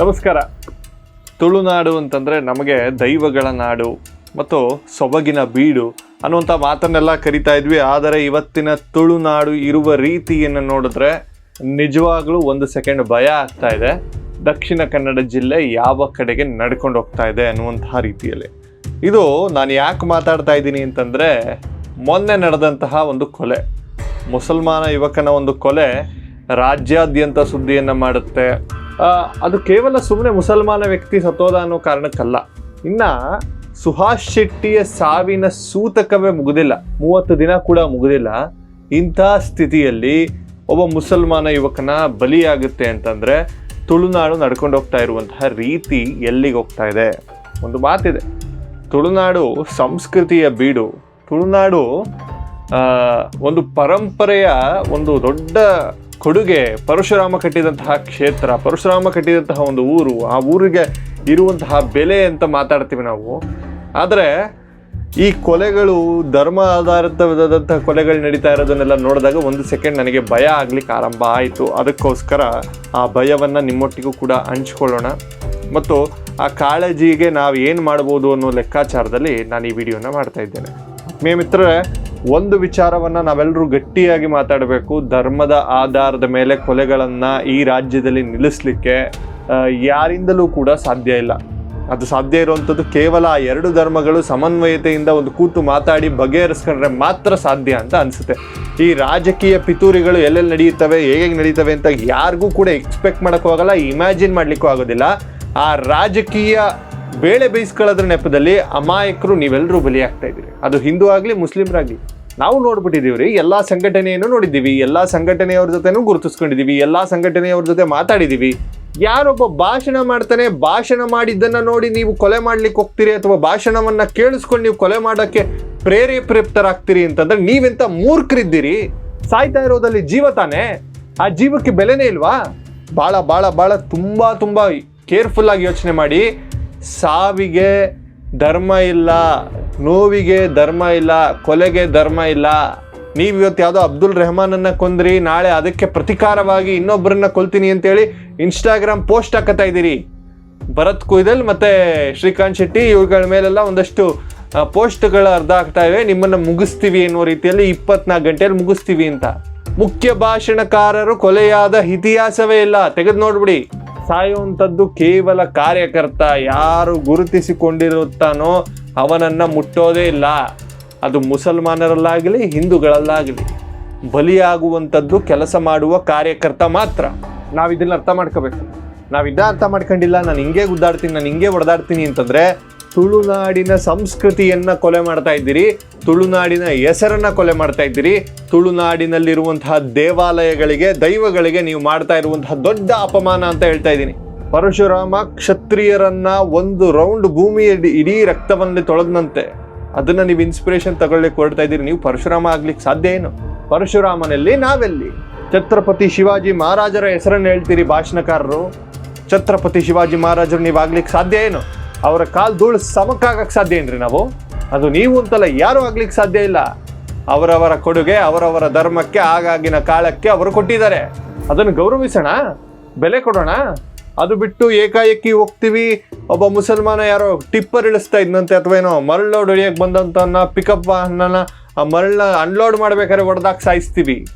ನಮಸ್ಕಾರ. ತುಳುನಾಡು ಅಂತಂದರೆ ನಮಗೆ ದೈವಗಳ ನಾಡು ಮತ್ತು ಸೊಬಗಿನ ಬೀಡು ಅನ್ನುವಂಥ ಮಾತನ್ನೆಲ್ಲ ಕರಿತಾ ಇದ್ವಿ. ಆದರೆ ಇವತ್ತಿನ ತುಳುನಾಡು ಇರುವ ರೀತಿಯನ್ನು ನೋಡಿದ್ರೆ ನಿಜವಾಗ್ಲೂ ಒಂದು ಸೆಕೆಂಡ್ ಭಯ ಆಗ್ತಾ ಇದೆ. ದಕ್ಷಿಣ ಕನ್ನಡ ಜಿಲ್ಲೆ ಯಾವ ಕಡೆಗೆ ನಡ್ಕೊಂಡು ಹೋಗ್ತಾ ಇದೆ ಅನ್ನುವಂತಹ ರೀತಿಯಲ್ಲಿ. ಇದು ನಾನು ಯಾಕೆ ಮಾತಾಡ್ತಾ ಇದ್ದೀನಿ ಅಂತಂದರೆ ಮೊನ್ನೆ ನಡೆದಂತಹ ಒಂದು ಕೊಲೆ. ಮುಸಲ್ಮಾನ ಯುವಕನ ಒಂದು ಕೊಲೆ ರಾಜ್ಯಾದ್ಯಂತ ಸುದ್ದಿಯನ್ನು ಮಾಡುತ್ತೆ. ಅದು ಕೇವಲ ಸುಮ್ಮನೆ ಮುಸಲ್ಮಾನ ವ್ಯಕ್ತಿ ಸತ್ತೋದ ಅನ್ನೋ ಕಾರಣಕ್ಕಲ್ಲ. ಇನ್ನ ಸುಹಾಸ್ ಶೆಟ್ಟಿಯ ಸಾವಿನ ಸೂತಕವೇ ಮುಗುದಿಲ್ಲ. ಮೂವತ್ತು ದಿನ ಕೂಡ ಮುಗುದಿಲ್ಲ. ಇಂಥ ಸ್ಥಿತಿಯಲ್ಲಿ ಒಬ್ಬ ಮುಸಲ್ಮಾನ ಯುವಕನ ಬಲಿಯಾಗುತ್ತೆ ಅಂತಂದ್ರೆ ತುಳುನಾಡು ನಡ್ಕೊಂಡು ಹೋಗ್ತಾ ಇರುವಂತಹ ರೀತಿ ಎಲ್ಲಿಗೆ ಹೋಗ್ತಾ ಇದೆ? ಒಂದು ಮಾತಿದೆ. ತುಳುನಾಡು ಸಂಸ್ಕೃತಿಯ ಬೀಡು. ತುಳುನಾಡು ಒಂದು ಪರಂಪರೆಯ ಒಂದು ದೊಡ್ಡ ಕೊಡುಗೆ, ಪರಶುರಾಮ ಕಟ್ಟಿದಂತಹ ಕ್ಷೇತ್ರ, ಪರಶುರಾಮ ಕಟ್ಟಿದಂತಹ ಒಂದು ಊರು, ಆ ಊರಿಗೆ ಇರುವಂತಹ ಬೆಲೆ ಅಂತ ಮಾತಾಡ್ತೀವಿ ನಾವು. ಆದರೆ ಈ ಕೊಲೆಗಳು, ಧರ್ಮ ಆಧಾರಿತವಾದಂತಹ ಕೊಲೆಗಳು ನಡೀತಾ ಇರೋದನ್ನೆಲ್ಲ ನೋಡಿದಾಗ ಒಂದು ಸೆಕೆಂಡ್ ನನಗೆ ಭಯ ಆಗ್ಲಿಕ್ಕೆ ಆರಂಭ ಆಯಿತು. ಅದಕ್ಕೋಸ್ಕರ ಆ ಭಯವನ್ನು ನಿಮ್ಮೊಟ್ಟಿಗೂ ಕೂಡ ಹಂಚ್ಕೊಳ್ಳೋಣ. ಮತ್ತು ಆ ಕಾಳಜಿಗೆ ನಾವು ಏನು ಮಾಡ್ಬೋದು ಅನ್ನೋ ಲೆಕ್ಕಾಚಾರದಲ್ಲಿ ನಾನು ಈ ವಿಡಿಯೋನ ಮಾಡ್ತಾ ಇದ್ದೇನೆ. ಮೇ ಮಿತ್ರರೇ ಒಂದು ವಿಚಾರವನ್ನು ನಾವೆಲ್ಲರೂ ಗಟ್ಟಿಯಾಗಿ ಮಾತಾಡಬೇಕು. ಧರ್ಮದ ಆಧಾರದ ಮೇಲೆ ಕೊಲೆಗಳನ್ನು ಈ ರಾಜ್ಯದಲ್ಲಿ ನಿಲ್ಲಿಸಲಿಕ್ಕೆ ಯಾರಿಂದಲೂ ಕೂಡ ಸಾಧ್ಯ ಇಲ್ಲ. ಅದು ಸಾಧ್ಯ ಇರುವಂಥದ್ದು ಕೇವಲ ಆ ಎರಡು ಧರ್ಮಗಳು ಸಮನ್ವಯತೆಯಿಂದ ಒಂದು ಕೂತು ಮಾತಾಡಿ ಬಗೆಹರಿಸ್ಕೊಂಡ್ರೆ ಮಾತ್ರ ಸಾಧ್ಯ ಅಂತ ಅನಿಸುತ್ತೆ. ಈ ರಾಜಕೀಯ ಪಿತೂರಿಗಳು ಎಲ್ಲೆಲ್ಲಿ ನಡೆಯುತ್ತವೆ, ಹೇಗೆ ನಡೀತವೆ ಅಂತ ಯಾರಿಗೂ ಕೂಡ ಎಕ್ಸ್ಪೆಕ್ಟ್ ಮಾಡೋಕ್ಕೂ ಆಗೋಲ್ಲ ಇಮ್ಯಾಜಿನ್ ಮಾಡಲಿಕ್ಕೂ ಆಗೋದಿಲ್ಲ. ಆ ರಾಜಕೀಯ ಬೇಳೆ ಬೇಯಿಸ್ಕೊಳ್ಳೋದ್ರ ನೆಪದಲ್ಲಿ ಅಮಾಯಕರು ನೀವೆಲ್ಲರೂ ಬಲಿಯಾಗ್ತಾ ಇದ್ದೀರಿ. ಅದು ಹಿಂದೂ ಆಗಲಿ, ಮುಸ್ಲಿಮ್ರಾಗಲಿ. ನಾವು ನೋಡ್ಬಿಟ್ಟಿದ್ದೀವಿ ರೀ ಎಲ್ಲ ಸಂಘಟನೆಯನ್ನು ನೋಡಿದ್ದೀವಿ, ಎಲ್ಲ ಸಂಘಟನೆಯವ್ರ ಜೊತೆನೂ ಗುರುತಿಸ್ಕೊಂಡಿದ್ದೀವಿ, ಎಲ್ಲ ಸಂಘಟನೆಯವ್ರ ಜೊತೆ ಮಾತಾಡಿದ್ದೀವಿ. ಯಾರೊಬ್ಬ ಭಾಷಣ ಮಾಡ್ತಾನೆ, ಭಾಷಣ ಮಾಡಿದ್ದನ್ನು ನೋಡಿ ನೀವು ಕೊಲೆ ಮಾಡ್ಲಿಕ್ಕೆ ಹೋಗ್ತೀರಿ ಅಥವಾ ಭಾಷಣವನ್ನು ಕೇಳಿಸ್ಕೊಂಡು ನೀವು ಕೊಲೆ ಮಾಡೋಕ್ಕೆ ಪ್ರೇರೇಪ್ರೇಪ್ತರಾಗ್ತೀರಿ ಅಂತಂದ್ರೆ ನೀವೆಂತ ಮೂರ್ಖರಿದ್ದೀರಿ? ಸಾಯ್ತಾ ಇರೋದಲ್ಲಿ ಜೀವ ತಾನೇ? ಆ ಜೀವಕ್ಕೆ ಬೆಲೆನೇ ಇಲ್ವಾ? ಭಾಳ ಭಾಳ ಭಾಳ ತುಂಬ ತುಂಬ ಕೇರ್ಫುಲ್ ಆಗಿ ಯೋಚನೆ ಮಾಡಿ. ಸಾವಿಗೆ ಧರ್ಮ ಇಲ್ಲ, ನೋವಿಗೆ ಧರ್ಮ ಇಲ್ಲ, ಕೊಲೆಗೆ ಧರ್ಮ ಇಲ್ಲ. ನೀವು ಇವತ್ತು ಯಾವುದೋ ಅಬ್ದುಲ್ ರೆಹಮಾನನ್ನು ಕೊಂದ್ರಿ, ನಾಳೆ ಅದಕ್ಕೆ ಪ್ರತಿಕಾರವಾಗಿ ಇನ್ನೊಬ್ಬರನ್ನ ಕೊಲ್ತೀನಿ ಅಂತೇಳಿ ಇನ್ಸ್ಟಾಗ್ರಾಮ್ ಪೋಸ್ಟ್ ಹಾಕತ್ತಾ ಇದ್ದೀರಿ. ಭರತ್ ಕುಯ್ದಲ್ ಮತ್ತೆ ಶ್ರೀಕಾಂತ್ ಶೆಟ್ಟಿ ಇವುಗಳ ಮೇಲೆಲ್ಲ ಒಂದಷ್ಟು ಪೋಸ್ಟ್ಗಳು ಅರ್ಧ ಆಗ್ತಾ ಇವೆ. ನಿಮ್ಮನ್ನ ಮುಗಿಸ್ತೀವಿ ಅನ್ನೋ ರೀತಿಯಲ್ಲಿ ಇಪ್ಪತ್ನಾಲ್ಕು ಗಂಟೆಯಲ್ಲಿ ಮುಗಿಸ್ತೀವಿ ಅಂತ. ಮುಖ್ಯ ಭಾಷಣಕಾರರು ಕೊಲೆಯಾದ ಇತಿಹಾಸವೇ ಇಲ್ಲ. ತೆಗೆದು ನೋಡ್ಬಿಡಿ. ಸಾಯುವಂಥದ್ದು ಕೇವಲ ಕಾರ್ಯಕರ್ತ ಯಾರು ಗುರುತಿಸಿಕೊಂಡಿರುತ್ತಾನೋ ಅವನನ್ನು ಮುಟ್ಟೋದೇ ಇಲ್ಲ. ಅದು ಮುಸಲ್ಮಾನರಲ್ಲಾಗಲಿ, ಹಿಂದೂಗಳಲ್ಲಾಗಲಿ, ಬಲಿಯಾಗುವಂಥದ್ದು ಕೆಲಸ ಮಾಡುವ ಕಾರ್ಯಕರ್ತ ಮಾತ್ರ. ನಾವು ಇದನ್ನ ಅರ್ಥ ಮಾಡ್ಕೋಬೇಕು. ನಾವು ಇದನ್ನ ಅರ್ಥ ಮಾಡ್ಕೊಂಡಿಲ್ಲ, ನಾನು ಹಿಂಗೆ ಗುದ್ದಾಡ್ತೀನಿ, ನಾನು ಹಿಂಗೆ ಹೊಡೆದಾಡ್ತೀನಿ ಅಂತಂದ್ರೆ ತುಳುನಾಡಿನ ಸಂಸ್ಕೃತಿಯನ್ನ ಕೊಲೆ ಮಾಡ್ತಾ ಇದ್ದೀರಿ, ತುಳುನಾಡಿನ ಹೆಸರನ್ನ ಕೊಲೆ ಮಾಡ್ತಾ ಇದ್ದೀರಿ, ತುಳುನಾಡಿನಲ್ಲಿರುವಂತಹ ದೇವಾಲಯಗಳಿಗೆ, ದೈವಗಳಿಗೆ ನೀವು ಮಾಡ್ತಾ ಇರುವಂತಹ ದೊಡ್ಡ ಅಪಮಾನ ಅಂತ ಹೇಳ್ತಾ ಇದ್ದೀನಿ. ಪರಶುರಾಮ ಕ್ಷತ್ರಿಯರನ್ನ ಒಂದು ರೌಂಡ್ ಭೂಮಿಯ ಇಡೀ ರಕ್ತವನ್ನೇ ತೊಳೆದಂತೆ ಅದನ್ನ ನೀವು ಇನ್ಸ್ಪಿರೇಷನ್ ತಗೊಳ್ಳಿಕ್ಕೆ ಹೊರಡ್ತಾ ಇದ್ದೀರಿ. ನೀವು ಪರಶುರಾಮ ಆಗ್ಲಿಕ್ಕೆ ಸಾಧ್ಯ ಏನು? ಪರಶುರಾಮನಲ್ಲಿ ನಾವೆಲ್ಲಿ? ಛತ್ರಪತಿ ಶಿವಾಜಿ ಮಹಾರಾಜರ ಹೆಸರನ್ನು ಹೇಳ್ತೀರಿ ಭಾಷಣಕಾರರು. ಛತ್ರಪತಿ ಶಿವಾಜಿ ಮಹಾರಾಜರು ನೀವು ಆಗ್ಲಿಕ್ಕೆ ಸಾಧ್ಯ ಏನು? ಅವರ ಕಾಲ್ ಧೂಳು ಸಮಕ್ಕಾಗಕ್ಕೆ ಸಾಧ್ಯ ಏನ್ರಿ ನಾವು? ಅದು ನೀವು ಅಂತಲ್ಲ ಯಾರು ಆಗ್ಲಿಕ್ಕೆ ಸಾಧ್ಯ ಇಲ್ಲ. ಅವರವರ ಕೊಡುಗೆ, ಅವರವರ ಧರ್ಮಕ್ಕೆ, ಆಗಾಗಿನ ಕಾಲಕ್ಕೆ ಅವರು ಕೊಟ್ಟಿದ್ದಾರೆ. ಅದನ್ನು ಗೌರವಿಸೋಣ, ಬೆಲೆ ಕೊಡೋಣ. ಅದು ಬಿಟ್ಟು ಏಕಾಏಕಿ ಹೋಗ್ತೀವಿ. ಒಬ್ಬ ಮುಸಲ್ಮಾನ ಯಾರೋ ಟಿಪ್ಪರ್ ಇಳಿಸ್ತಾ ಇದ್ದಂತೆ ಅಥವಾ ಏನೋ ಮರಳು ಲೋಡ್ ಇಳಿಯಕ್ಕೆ ಬಂದಂತನ್ನ ಪಿಕಪ್ ವಾಹನನ ಆ ಮರಳನ್ನ ಅನ್ಲೋಡ್ ಮಾಡ್ಬೇಕಾದ್ರೆ ಹೊಡೆದಾಕ್ ಸಾಯಿಸ್ತೀವಿ.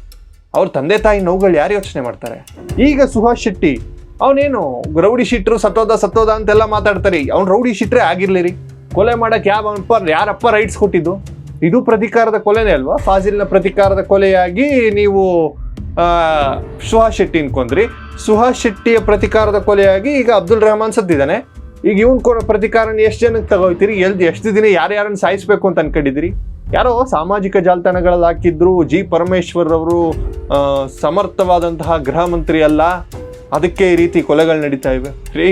ಅವ್ರ ತಂದೆ ತಾಯಿ ನೋವುಗಳು ಯಾರು ಯೋಚನೆ ಮಾಡ್ತಾರೆ? ಈಗ ಸುಹಾಸ್ ಶೆಟ್ಟಿ ಅವನೇನು ರೌಡಿ ಶೀಟ್ರು ಸತ್ತೋದ ಸತ್ತೋದ ಅಂತೆಲ್ಲ ಮಾತಾಡ್ತಾರೆ. ಅವ್ನು ರೌಡಿ ಶೀಟ್ರೆ ಆಗಿರ್ಲಿ ರೀ ಕೊಲೆ ಮಾಡಕ್ಕೆ ಯಾವ ಅಪ್ಪ ಯಾರಪ್ಪ ರೈಟ್ಸ್ ಕೊಟ್ಟಿದ್ದು? ಇದು ಪ್ರತಿಕಾರದ ಕೊಲೆನೇ ಅಲ್ವಾ? ಫಾಜಿಲ್ನ ಪ್ರತಿಕಾರದ ಕೊಲೆಯಾಗಿ ನೀವು ಸುಹಾಸ್ ಶೆಟ್ಟಿ ಅನ್ಕೊಂಡ್ರಿ. ಸುಹಾಸ್ ಶೆಟ್ಟಿಯ ಪ್ರತಿಕಾರದ ಕೊಲೆಯಾಗಿ ಈಗ ಅಬ್ದುಲ್ ರೆಹಮಾನ್ ಸತ್ತಿದ್ದಾನೆ. ಈಗ ಇವ್ನು ಕೊಡೋ ಪ್ರತಿಕಾರನ ಎಷ್ಟು ಜನಕ್ಕೆ ತಗೋತೀರಿ? ಎಲ್ದು ಎಷ್ಟು ದಿನ ಯಾರ್ಯಾರನ್ನು ಸಾಯಿಸ್ಬೇಕು ಅಂತ ಅನ್ಕೊಂಡಿದ್ದೀರಿ? ಯಾರೋ ಸಾಮಾಜಿಕ ಜಾಲತಾಣಗಳಲ್ಲಿ ಹಾಕಿದ್ರು, ಜಿ ಪರಮೇಶ್ವರ್ ಅವರು ಸಮರ್ಥವಾದಂತಹ ಗೃಹ ಮಂತ್ರಿ ಅಲ್ಲ. ಅದಕ್ಕೆ ಈ ರೀತಿ ಕೊಲೆಗಳು ನಡೀತಾ ಇವೆ. ರೀ,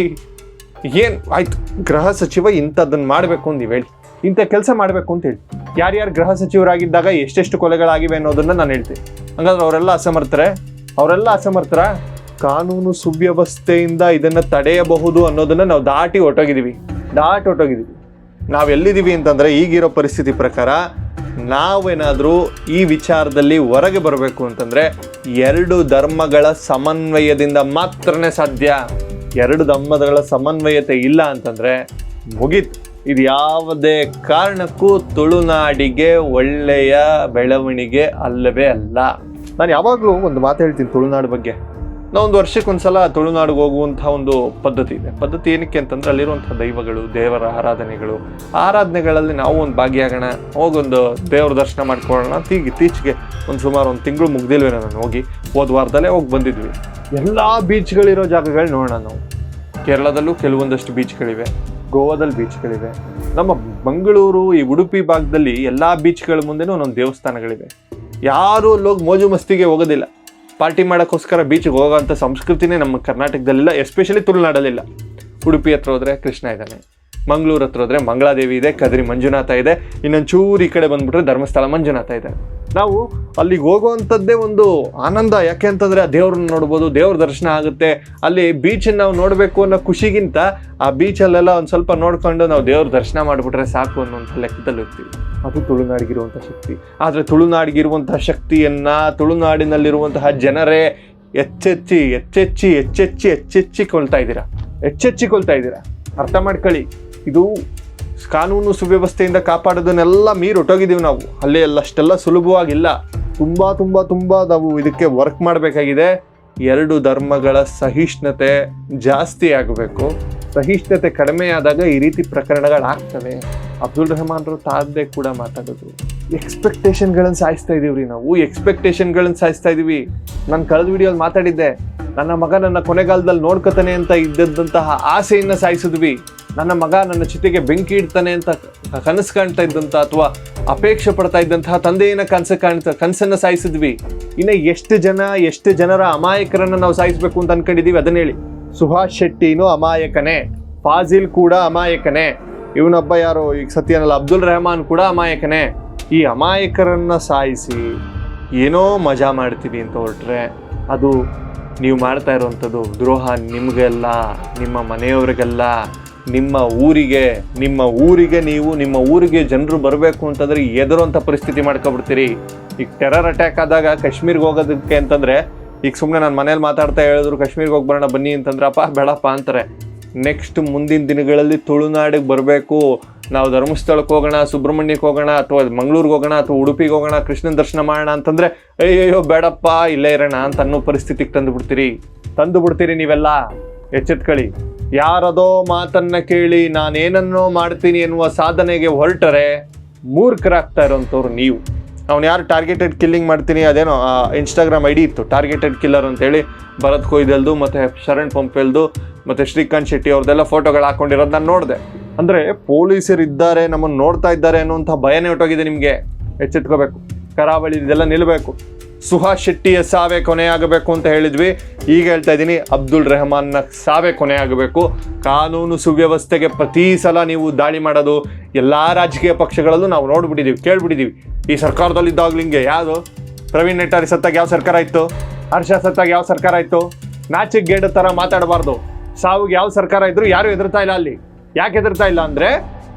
ಏನು ಆಯ್ತು? ಗೃಹ ಸಚಿವ ಇಂಥದ್ದನ್ನು ಮಾಡಬೇಕು ಅಂತ ನೀವು ಹೇಳಿ, ಇಂಥ ಕೆಲಸ ಮಾಡಬೇಕು ಅಂತ ಹೇಳಿ, ಯಾರ್ಯಾರು ಗೃಹ ಸಚಿವರಾಗಿದ್ದಾಗ ಎಷ್ಟೆಷ್ಟು ಕೊಲೆಗಳಾಗಿವೆ ಅನ್ನೋದನ್ನ ನಾನು ಹೇಳ್ತೀನಿ. ಹಂಗಾದ್ರೆ ಅವರೆಲ್ಲ ಅಸಮರ್ಥರೆ? ಅವರೆಲ್ಲ ಅಸಮರ್ಥರ? ಕಾನೂನು ಸುವ್ಯವಸ್ಥೆಯಿಂದ ಇದನ್ನ ತಡೆಯಬಹುದು ಅನ್ನೋದನ್ನ ನಾವು ದಾಟಿ ಹೊಟ್ಟೋಗಿದೀವಿ ದಾಟಿ ಹೊಟ್ಟೋಗಿದೀವಿ ನಾವು ಎಲ್ಲಿದ್ದೀವಿ ಅಂತಂದ್ರೆ ಈಗಿರೋ ಪರಿಸ್ಥಿತಿ ಪ್ರಕಾರ ನಾವೇನಾದರೂ ಈ ವಿಚಾರದಲ್ಲಿ ಹೊರಗೆ ಬರಬೇಕು ಅಂತಂದರೆ ಎರಡು ಧರ್ಮಗಳ ಸಮನ್ವಯದಿಂದ ಮಾತ್ರನೇ ಸಾಧ್ಯ. ಎರಡು ಧರ್ಮಗಳ ಸಮನ್ವಯತೆ ಇಲ್ಲ ಅಂತಂದರೆ ಮುಗೀತು. ಇದು ಯಾವುದೇ ಕಾರಣಕ್ಕೂ ತುಳುನಾಡಿಗೆ ಒಳ್ಳೆಯ ಬೆಳವಣಿಗೆ ಅಲ್ಲವೇ ಅಲ್ಲ. ನಾನು ಯಾವಾಗಲೂ ಒಂದು ಮಾತು ಹೇಳ್ತೀನಿ ತುಳುನಾಡು ಬಗ್ಗೆ. ನಾವು ಒಂದು ವರ್ಷಕ್ಕೊಂದ್ಸಲ ತುಳುನಾಡಿಗೆ ಹೋಗುವಂಥ ಒಂದು ಪದ್ಧತಿ ಇದೆ. ಪದ್ಧತಿ ಏನಕ್ಕೆ ಅಂತಂದ್ರೆ ಅಲ್ಲಿರುವಂಥ ದೈವಗಳು, ದೇವರ ಆರಾಧನೆಗಳು. ಆರಾಧನೆಗಳಲ್ಲಿ ನಾವು ಒಂದು ಭಾಗಿಯಾಗೋಣ ಹೋಗೊಂದು ದೇವ್ರ ದರ್ಶನ ಮಾಡ್ಕೊಳ್ಳೋಣ. ಅಂತ ಈಗ ಇತ್ತೀಚೆಗೆ ಒಂದು ಸುಮಾರು ಒಂದು ತಿಂಗಳು ಮುಗ್ದಿಲ್ವೇ ನಾನು ಹೋಗಿ. ಹೋದ ವಾರದಲ್ಲೇ ಹೋಗಿ ಬಂದಿದ್ವಿ. ಎಲ್ಲ ಬೀಚ್ಗಳಿರೋ ಜಾಗಗಳು ನೋಡೋಣ ನಾವು. ಕೇರಳದಲ್ಲೂ ಕೆಲವೊಂದಷ್ಟು ಬೀಚ್ಗಳಿವೆ. ಗೋವಾದಲ್ಲಿ ಬೀಚ್ಗಳಿವೆ. ನಮ್ಮ ಮಂಗಳೂರು, ಈ ಉಡುಪಿ ಭಾಗದಲ್ಲಿ ಎಲ್ಲ ಬೀಚ್ಗಳ ಮುಂದೆನೂ ಒಂದೊಂದು ದೇವಸ್ಥಾನಗಳಿವೆ. ಯಾರೂ ಹೋಗಿ ಮೋಜು ಮಸ್ತಿಗೆ ಹೋಗೋದಿಲ್ಲ. ಪಾರ್ಟಿ ಮಾಡೋಕ್ಕೋಸ್ಕರ ಬೀಚ್ಗೆ ಹೋಗೋಂಥ ಸಂಸ್ಕೃತಿನೇ ನಮ್ಮ ಕರ್ನಾಟಕದಲ್ಲಿಲ್ಲ ಎಸ್ಪೆಷಲಿ ತುಳುನಾಡಲ್ಲಿಲ್ಲ. ಉಡುಪಿ ಹತ್ರ ಹೋದರೆ ಕೃಷ್ಣ ಇದ್ದಾನೆ. ಮಂಗಳೂರು ಹತ್ರ ಹೋದರೆ ಮಂಗಳಾದೇವಿ ಇದೆ, ಕದ್ರಿ ಮಂಜುನಾಥ ಇದೆ, ಇನ್ನೊಂಚೂರು ಈ ಕಡೆ ಬಂದ್ಬಿಟ್ರೆ ಧರ್ಮಸ್ಥಳ ಮಂಜುನಾಥ ಇದೆ. ನಾವು ಅಲ್ಲಿಗೆ ಹೋಗುವಂಥದ್ದೇ ಒಂದು ಆನಂದ, ಯಾಕೆ ಅಂತಂದರೆ ಆ ದೇವ್ರನ್ನ ನೋಡ್ಬೋದು, ದೇವ್ರ ದರ್ಶನ ಆಗುತ್ತೆ. ಅಲ್ಲಿ ಬೀಚನ್ನು ನಾವು ನೋಡಬೇಕು ಅನ್ನೋ ಖುಷಿಗಿಂತ ಆ ಬೀಚಲ್ಲೆಲ್ಲ ಒಂದು ಸ್ವಲ್ಪ ನೋಡ್ಕೊಂಡು ನಾವು ದೇವ್ರ ದರ್ಶನ ಮಾಡಿಬಿಟ್ರೆ ಸಾಕು ಅನ್ನೋಂಥ ಲೆಕ್ಕದಲ್ಲಿ ಇರ್ತೀವಿ. ಅದು ತುಳುನಾಡಿಗಿರುವಂಥ ಶಕ್ತಿ. ಆದರೆ ತುಳುನಾಡಿಗಿರುವಂತಹ ಶಕ್ತಿಯನ್ನು, ತುಳುನಾಡಿನಲ್ಲಿರುವಂತಹ ಜನರೇ ಎಚ್ಚೆಚ್ಚಿ ಎಚ್ಚೆಚ್ಚಿ ಎಚ್ಚೆಚ್ಚಿ ಎಚ್ಚೆಚ್ಚಿಕೊಳ್ತಾ ಇದ್ದೀರಾ? ಎಚ್ಚೆಚ್ಚಿಕೊಳ್ತಾ ಇದ್ದೀರಾ? ಅರ್ಥ ಮಾಡ್ಕೊಳ್ಳಿ. ಇದು ಕಾನೂನು ಸುವ್ಯವಸ್ಥೆಯಿಂದ ಕಾಪಾಡೋದನ್ನೆಲ್ಲ ಮೀರಿ ಹೊಟ್ಟೋಗಿದ್ದೀವಿ ನಾವು. ಅಲ್ಲೇ ಅಲ್ಲಷ್ಟೆಲ್ಲ ಸುಲಭವಾಗಿಲ್ಲ. ತುಂಬ ತುಂಬ ತುಂಬ ನಾವು ಇದಕ್ಕೆ ವರ್ಕ್ ಮಾಡಬೇಕಾಗಿದೆ. ಎರಡು ಧರ್ಮಗಳ ಸಹಿಷ್ಣುತೆ ಜಾಸ್ತಿ ಆಗಬೇಕು. ಸಹಿಷ್ಣುತೆ ಕಡಿಮೆ ಆದಾಗ ಈ ರೀತಿ ಪ್ರಕರಣಗಳಾಗ್ತವೆ ಅಬ್ದುಲ್ ರಹಮಾನ್ರು ತಾದ್ದೇ ಕೂಡ ಮಾತಾಡೋದು. ಎಕ್ಸ್ಪೆಕ್ಟೇಷನ್ಗಳನ್ನು ಸಾಯಿಸ್ತಾ ಇದೀವ್ರಿ ನಾವು. ಎಕ್ಸ್ಪೆಕ್ಟೇಷನ್ಗಳನ್ನು ಸಾಯಿಸ್ತಾ ಇದೀವಿ. ನಾನು ಕಳೆದ ವಿಡಿಯೋಲಿ ಮಾತಾಡಿದ್ದೆ. ನನ್ನ ಮಗ ನನ್ನ ಕೊನೆಗಾಲದಲ್ಲಿ ನೋಡ್ಕೊತಾನೆ ಅಂತ ಇದ್ದಂತಹ ಆಸೆಯನ್ನು ಸಾಯಿಸಿದ್ವಿ. ನನ್ನ ಮಗ ನನ್ನ ಚಿತೆಗೆ ಬೆಂಕಿ ಇಡ್ತಾನೆ ಅಂತ ಕನಸು ಕಾಣ್ತಾ ಇದ್ದಂತ ಅಥವಾ ಅಪೇಕ್ಷೆ ಪಡ್ತಾ ಇದ್ದಂತಹ ತಂದೆಯನ್ನ ಕನಸು ಕಾಣ್ತಾ ಕನಸನ್ನು ಸಾಯಿಸಿದ್ವಿ. ಇನ್ನು ಎಷ್ಟು ಜನ, ಎಷ್ಟು ಜನರ ಅಮಾಯಕರನ್ನು ನಾವು ಸಾಯಿಸ್ಬೇಕು ಅಂತ ಅನ್ಕೊಂಡಿದ್ದೀವಿ ಅದನ್ನ ಹೇಳಿ. ಸುಹಾಸ್ ಶೆಟ್ಟಿನೂ ಅಮಾಯಕನೇ. ಫಾಜಿಲ್ ಕೂಡ ಅಮಾಯಕನೇ. ಇವನೊಬ್ಬ ಯಾರು ಈಗ ಸತ್ಯನಲ್ಲ, ಅಬ್ದುಲ್ ರೆಹಮಾನ್ ಕೂಡ ಅಮಾಯಕನೇ. ಈ ಅಮಾಯಕರನ್ನು ಸಾಯಿಸಿ ಏನೋ ಮಜಾ ಮಾಡ್ತೀವಿ ಅಂತ ಹೊರಟ್ರೆ ಅದು ನೀವು ಮಾಡ್ತಾ ಇರುವಂಥದ್ದು ದ್ರೋಹ ನಿಮಗೆಲ್ಲ, ನಿಮ್ಮ ಮನೆಯವರಿಗೆಲ್ಲ, ನಿಮ್ಮ ಊರಿಗೆ ನಿಮ್ಮ ಊರಿಗೆ ನೀವು, ನಿಮ್ಮ ಊರಿಗೆ ಜನರು ಬರಬೇಕು ಅಂತಂದರೆ ಎದುರುವಂಥ ಪರಿಸ್ಥಿತಿ ಮಾಡ್ಕೊಬಿಡ್ತೀರಿ. ಈಗ ಟೆರರ್ ಅಟ್ಯಾಕ್ ಆದಾಗ ಕಾಶ್ಮೀರ್ಗೆ ಹೋಗೋದಕ್ಕೆ ಅಂತಂದರೆ, ಈಗ ಸುಮ್ಮನೆ ನಾನು ಮನೇಲಿ ಮಾತಾಡ್ತಾ ಹೇಳಿದ್ರು ಕಾಶ್ಮೀರ್ಗೆ ಹೋಗಿ ಬರೋಣ ಬನ್ನಿ ಅಂತಂದ್ರೆ, ಅಪ್ಪ ಬೇಡಪ್ಪ ಅಂತಾರೆ. ನೆಕ್ಸ್ಟ್ ಮುಂದಿನ ದಿನಗಳಲ್ಲಿ ತುಳುನಾಡಿಗೆ ಬರಬೇಕು. ನಾವು ಧರ್ಮಸ್ಥಳಕ್ಕೆ ಹೋಗೋಣ, ಸುಬ್ರಹ್ಮಣ್ಯಕ್ಕೆ ಹೋಗೋಣ, ಅಥವಾ ಮಂಗಳೂರಿಗೆ ಹೋಗೋಣ, ಅಥವಾ ಉಡುಪಿಗೆ ಹೋಗೋಣ, ಕೃಷ್ಣನ ದರ್ಶನ ಮಾಡೋಣ ಅಂತಂದ್ರೆ, ಅಯ್ಯಯ್ಯೋ, ಬೇಡಪ್ಪ, ಇಲ್ಲೇ ಇರೋಣ ಅಂತ ಅನ್ನೋ ಪರಿಸ್ಥಿತಿಗೆ ತಂದು ಬಿಡ್ತೀರಿ. ತಂದು ಬಿಡ್ತೀರಿ ನೀವೆಲ್ಲ. ಎಚ್ಚೆತ್ಕೊಳ್ಳಿ. ಯಾರದೋ ಮಾತನ್ನ ಕೇಳಿ ನಾನೇನನ್ನೋ ಮಾಡ್ತೀನಿ ಎನ್ನುವ ಸಾಧನೆಗೆ ಹೊರಟರೆ, ಮೂರ್ಖರಾಗ್ತಾ ಇರೋಂಥವ್ರು ನೀವು. ಅವ್ನು ಯಾರು ಟಾರ್ಗೆಟೆಡ್ ಕಿಲ್ಲಿಂಗ್ ಮಾಡ್ತೀನಿ, ಅದೇನೋ ಇನ್ಸ್ಟಾಗ್ರಾಮ್ ಐ ಡಿ ಇತ್ತು ಟಾರ್ಗೆಟೆಡ್ ಕಿಲ್ಲರ್ ಅಂತೇಳಿ. ಭರತ್ ಕೊಯ್ದಲ್ದು, ಮತ್ತು ಶರಣ್ ಪಂಪೆಲ್ದು, ಮತ್ತು ಶ್ರೀಕಾಂತ್ ಶೆಟ್ಟಿ ಅವ್ರದ್ದೆಲ್ಲ ಫೋಟೋಗಳು ಹಾಕ್ಕೊಂಡಿರೋದು ನಾನು ನೋಡಿದೆ. ಅಂದರೆ ಪೊಲೀಸರು ಇದ್ದಾರೆ ನಮ್ಮನ್ನು ನೋಡ್ತಾ ಇದ್ದಾರೆ ಅನ್ನುವಂಥ ಭಯನೇ ಹೊಟ್ಟೋಗಿದೆ ನಿಮಗೆ. ಎಚ್ಚೆತ್ಕೋಬೇಕು. ಕರಾವಳಿ ಇದೆಲ್ಲ ನಿಲ್ಲಬೇಕು ಸುಹಾಸ್ ಶೆಟ್ಟಿಯ ಸಾವೇ ಕೊನೆಯಾಗಬೇಕು ಅಂತ ಹೇಳಿದ್ವಿ. ಈಗ ಹೇಳ್ತಾ ಇದ್ದೀನಿ, ಅಬ್ದುಲ್ ರೆಹಮಾನ್ನ ಸಾವೇ ಕೊನೆಯಾಗಬೇಕು ಕಾನೂನು ಸುವ್ಯವಸ್ಥೆಗೆ ಪ್ರತಿ ಸಲ ನೀವು ದಾಳಿ ಮಾಡೋದು, ಎಲ್ಲ ರಾಜಕೀಯ ಪಕ್ಷಗಳಲ್ಲೂ ನಾವು ನೋಡ್ಬಿಟ್ಟಿದ್ದೀವಿ ಕೇಳ್ಬಿಟ್ಟಿದ್ದೀವಿ ಈ ಸರ್ಕಾರದಲ್ಲಿದ್ದಾಗಲೂ ಹಿಂಗೆ ಯಾವುದು ಪ್ರವೀಣ್ ನೆಟ್ಟಾರಿ ಸತ್ತಾಗ ಯಾವ ಸರ್ಕಾರ ಇತ್ತು? ಹರ್ಷ ಸತ್ತಾಗ ಯಾವ ಸರ್ಕಾರ ಇತ್ತು? ನಾಚಿಕ್ ಗೇಡ ಥರ ಮಾತಾಡಬಾರ್ದು. ಸಾವಿಗೆ ಯಾವ ಸರ್ಕಾರ ಇದ್ದರೂ ಯಾರು ಹೆದರ್ತಾ ಇಲ್ಲ ಅಲ್ಲಿ. ಯಾಕೆ ಹೆದರ್ತಾ ಇಲ್ಲ ಅಂದರೆ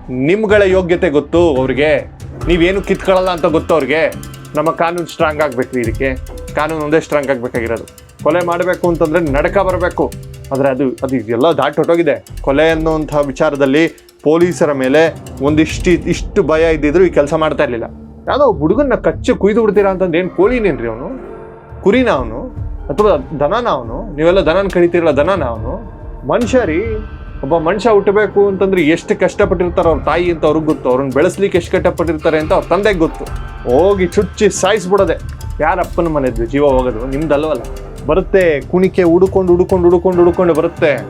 ನಿಮ್ಗಳ ಯೋಗ್ಯತೆ ಗೊತ್ತು ಅವ್ರಿಗೆ. ನೀವೇನು ಕಿತ್ಕೊಳ್ಳಲ್ಲ ಅಂತ ಗೊತ್ತು ಅವ್ರಿಗೆ. ನಮ್ಮ ಕಾನೂನು ಸ್ಟ್ರಾಂಗ್ ಆಗಬೇಕು ಇದಕ್ಕೆ. ಕಾನೂನು ಒಂದೇ ಸ್ಟ್ರಾಂಗ್ ಆಗಬೇಕಾಗಿರೋದು. ಕೊಲೆ ಮಾಡಬೇಕು ಅಂತಂದರೆ ನಡಕ ಬರಬೇಕು. ಆದರೆ ಅದು ಅದು ಎಲ್ಲ ದಾಟಿ ಹೊಟ್ಟೋಗಿದೆ ಕೊಲೆ ಅನ್ನುವಂಥ ವಿಚಾರದಲ್ಲಿ ಪೊಲೀಸರ ಮೇಲೆ ಒಂದಿಷ್ಟು, ಇಷ್ಟು ಭಯ ಇದ್ದಿದ್ರು ಈ ಕೆಲಸ ಮಾಡ್ತಾ ಇರಲಿಲ್ಲ. ಯಾವುದೋ ಹುಡುಗನ್ನ ಕಚ್ಚು ಕುಯ್ದು ಬಿಡ್ತೀರಾ ಅಂತಂದು ಏನು ಕೋಳಿನೇನ್ರಿ ಅವನು? ಕುರಿನ ಅವನು? ಅಥವಾ ದನನ ಅವನು? ನೀವೆಲ್ಲ ದನನ ಕಡಿತೀರಲ್ಲ ದನನ ಅವನು? ಮನುಷ್ಯ ರೀ. ಒಬ್ಬ ಮನುಷ್ಯ ಹುಟ್ಟಬೇಕು ಅಂತಂದ್ರೆ ಎಷ್ಟು ಕಷ್ಟಪಟ್ಟಿರ್ತಾರೆ ಅವ್ರ ತಾಯಿ ಅಂತ ಅವ್ರಿಗೆ ಗೊತ್ತು. ಅವ್ರನ್ನ ಬೆಳೆಸ್ಲಿಕ್ಕೆ ಎಷ್ಟು ಕಷ್ಟಪಟ್ಟಿರ್ತಾರೆ ಅಂತ ಅವ್ರ ತಂದೆಗೆ ಗೊತ್ತು. ಹೋಗಿ ಚುಚ್ಚಿ ಸಾಯಿಸ್ಬಿಡೋದೆ. ಯಾರಪ್ಪನ ಮನೆದ್ದು ಜೀವ ಹೋಗೋದು. ನಿಮ್ದಲ್ವಲ್ಲ? ಬರುತ್ತೆ, ಕುಣಿಕೆ ಹುಡುಕೊಂಡು ಹುಡುಕೊಂಡು ಹುಡುಕೊಂಡು ಹುಡುಕೊಂಡು ಬರುತ್ತೆ.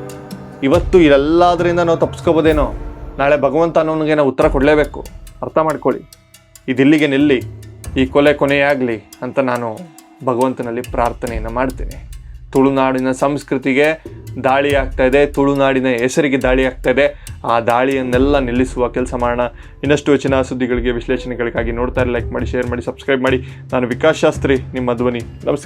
ಇವತ್ತು ಇದೆಲ್ಲದರಿಂದ ನಾವು ತಪ್ಪಿಸ್ಕೋಬೋದೇನೋ ನಾಳೆ ಭಗವಂತ ಅನ್ನೋನಿಗೆ ನಾವು ಉತ್ತರ ಕೊಡಲೇಬೇಕು. ಅರ್ಥ ಮಾಡ್ಕೊಳ್ಳಿ. ಇದಿಲ್ಲಿಗೆ ನಿಲ್ಲಿ. ಈ ಕೊಲೆ ಕೊನೆಯಾಗಲಿ ಅಂತ ನಾನು ಭಗವಂತನಲ್ಲಿ ಪ್ರಾರ್ಥನೆಯನ್ನು ಮಾಡ್ತೀನಿ. ತುಳುನಾಡಿನ ಸಂಸ್ಕೃತಿಗೆ ದಾಳಿ ಆಗ್ತಾ ಇದೆ ತುಳುನಾಡಿನ ಹೆಸರಿಗೆ ದಾಳಿ ಆಗ್ತಾ ಇದೆ ಆ ದಾಳಿಯನ್ನೆಲ್ಲ ನಿಲ್ಲಿಸುವ ಕೆಲಸ ಮಾಡೋಣ. ಇನ್ನಷ್ಟು ಹೆಚ್ಚಿನ ಸುದ್ದಿಗಳಿಗೆ, ವಿಶ್ಲೇಷಣೆಗಳಿಗಾಗಿ ನೋಡ್ತಾರೆ ಲೈಕ್ ಮಾಡಿ ಶೇರ್ ಮಾಡಿ ಸಬ್ಸ್ಕ್ರೈಬ್ ಮಾಡಿ. ನಾನು ವಿಕಾಸ್ ಶಾಸ್ತ್ರಿ, ನಿಮ್ಮ ಧ್ವನಿ ನಮಸ್ಕಾರ.